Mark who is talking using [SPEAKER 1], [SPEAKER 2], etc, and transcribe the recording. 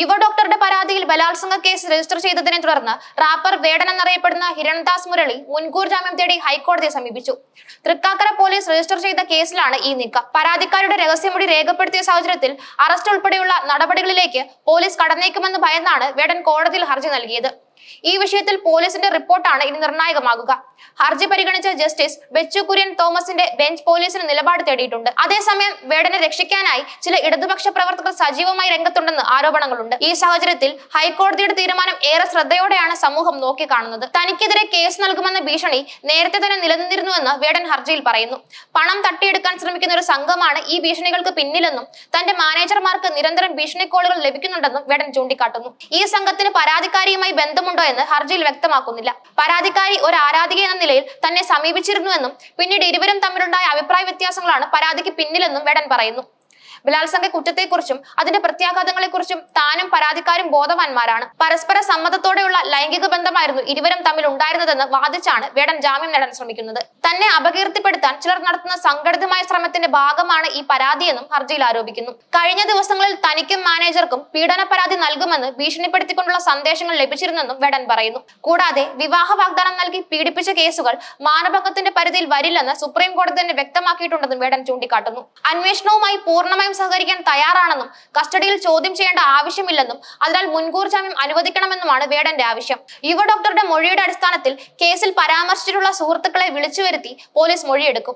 [SPEAKER 1] യുവ ഡോക്ടറുടെ പരാതിയിൽ ബലാത്സംഗ കേസ് രജിസ്റ്റർ ചെയ്തതിനെ തുടർന്ന് റാപ്പർ വേടൻ എന്നറിയപ്പെടുന്ന ഹിരൺദാസ് മുരളി മുൻകൂർ ജാമ്യം തേടി ഹൈക്കോടതിയെ സമീപിച്ചു. തൃക്കാക്കര പോലീസ് രജിസ്റ്റർ ചെയ്ത കേസിലാണ് ഈ നീക്കം. പരാതിക്കാരുടെ രഹസ്യമൊഴി രേഖപ്പെടുത്തിയ സാഹചര്യത്തിൽ അറസ്റ്റ് ഉൾപ്പെടെയുള്ള നടപടികളിലേക്ക് പോലീസ് കടന്നേക്കുമെന്ന് ഭയന്നാണ് വേടൻ കോടതിയിൽ ഹർജി നൽകിയത്. ഈ വിഷയത്തിൽ പോലീസിന്റെ റിപ്പോർട്ടാണ് ഇനി നിർണായകമാകുക. ഹർജി പരിഗണിച്ച ജസ്റ്റിസ് ബെച്ചു കുര്യൻ തോമസിന്റെ ബെഞ്ച് പോലീസിന് നിലപാട് തേടിയിട്ടുണ്ട്. അതേസമയം വേടനെ രക്ഷിക്കാനായി ചില ഇടതുപക്ഷ പ്രവർത്തകർ സജീവമായി രംഗത്തുണ്ടെന്ന് ആരോപണങ്ങളുണ്ട്. ഈ സാഹചര്യത്തിൽ ഹൈക്കോടതിയുടെ തീരുമാനം ഏറെ ശ്രദ്ധയോടെയാണ് സമൂഹം നോക്കിക്കാണുന്നത്. തനിക്കെതിരെ കേസ് നൽകുമെന്ന ഭീഷണി നേരത്തെ തന്നെ നിലനിന്നിരുന്നുവെന്ന് വേടൻ ഹർജിയിൽ പറയുന്നു. പണം തട്ടിയെടുക്കാൻ ശ്രമിക്കുന്ന ഒരു സംഘമാണ് ഈ ഭീഷണികൾക്ക് പിന്നിലെന്നും തന്റെ മാനേജർമാർക്ക് നിരന്തരം ഭീഷണിക്കോളുകൾ ലഭിക്കുന്നുണ്ടെന്നും വേടൻ ചൂണ്ടിക്കാട്ടുന്നു. ഈ സംഘത്തിന് പരാതിക്കാരിയുമായി ബന്ധമുണ്ടോ എന്ന് ഹർജിയിൽ വ്യക്തമാക്കുന്നില്ല. പരാതിക്കാരി ഒരു ആരാധിക എന്ന നിലയിൽ തന്നെ സമീപിച്ചിരുന്നുവെന്നും പിന്നീട് ഇരുവരും തമ്മിലുണ്ടായ അഭിപ്രായ വ്യത്യാസങ്ങളാണ് പരാതിക്ക് പിന്നിലെന്നും വെടൻ പറയുന്നു. ബലാത്സംഗ കുറ്റത്തെക്കുറിച്ചും അതിന്റെ പ്രത്യാഘാതങ്ങളെക്കുറിച്ചും താനും പരാതിക്കാരും ബോധവാന്മാരാണ്. പരസ്പര സമ്മതത്തോടെയുള്ള ലൈംഗിക ബന്ധമായിരുന്നു ഇരുവരും തമ്മിൽ ഉണ്ടായിരുന്നതെന്ന് വാദിച്ചാണ് വേടൻ ജാമ്യം നേടാൻ ശ്രമിക്കുന്നത്. തന്നെ അപകീർത്തിപ്പെടുത്താൻ ചിലർ നടത്തുന്ന സംഘടിതമായ ശ്രമത്തിന്റെ ഭാഗമാണ് ഈ പരാതിയെന്നും ഹർജിയിൽ ആരോപിക്കുന്നു. കഴിഞ്ഞ ദിവസങ്ങളിൽ തനിക്കും മാനേജർക്കും പീഡന പരാതി നൽകുമെന്ന് ഭീഷണിപ്പെടുത്തിക്കൊണ്ടുള്ള സന്ദേശങ്ങൾ ലഭിച്ചിരുന്നെന്നും വേടൻ പറയുന്നു. കൂടാതെ വിവാഹ വാഗ്ദാനം നൽകി പീഡിപ്പിച്ച കേസുകൾ മാനഭംഗത്തിന്റെ പരിധിയിൽ വരില്ലെന്ന് സുപ്രീം കോടതി തന്നെ വ്യക്തമാക്കിയിട്ടുണ്ടെന്നും വേടൻ ചൂണ്ടിക്കാട്ടുന്നു. അന്വേഷണവുമായി പൂർണമായും സഹകരിക്കാൻ തയ്യാറാണെന്നും കസ്റ്റഡിയിൽ ചോദ്യം ചെയ്യേണ്ട ആവശ്യമില്ലെന്നും അതിനാൽ മുൻകൂർ ജാമ്യം അനുവദിക്കണമെന്നുമാണ് വേടന്റെ ആവശ്യം. യുവ ഡോക്ടറുടെ മൊഴിയുടെ അടിസ്ഥാനത്തിൽ കേസിൽ പരാമർശിച്ചിട്ടുള്ള സുഹൃത്തുക്കളെ വിളിച്ചു വരുത്തി പോലീസ് മൊഴിയെടുക്കും.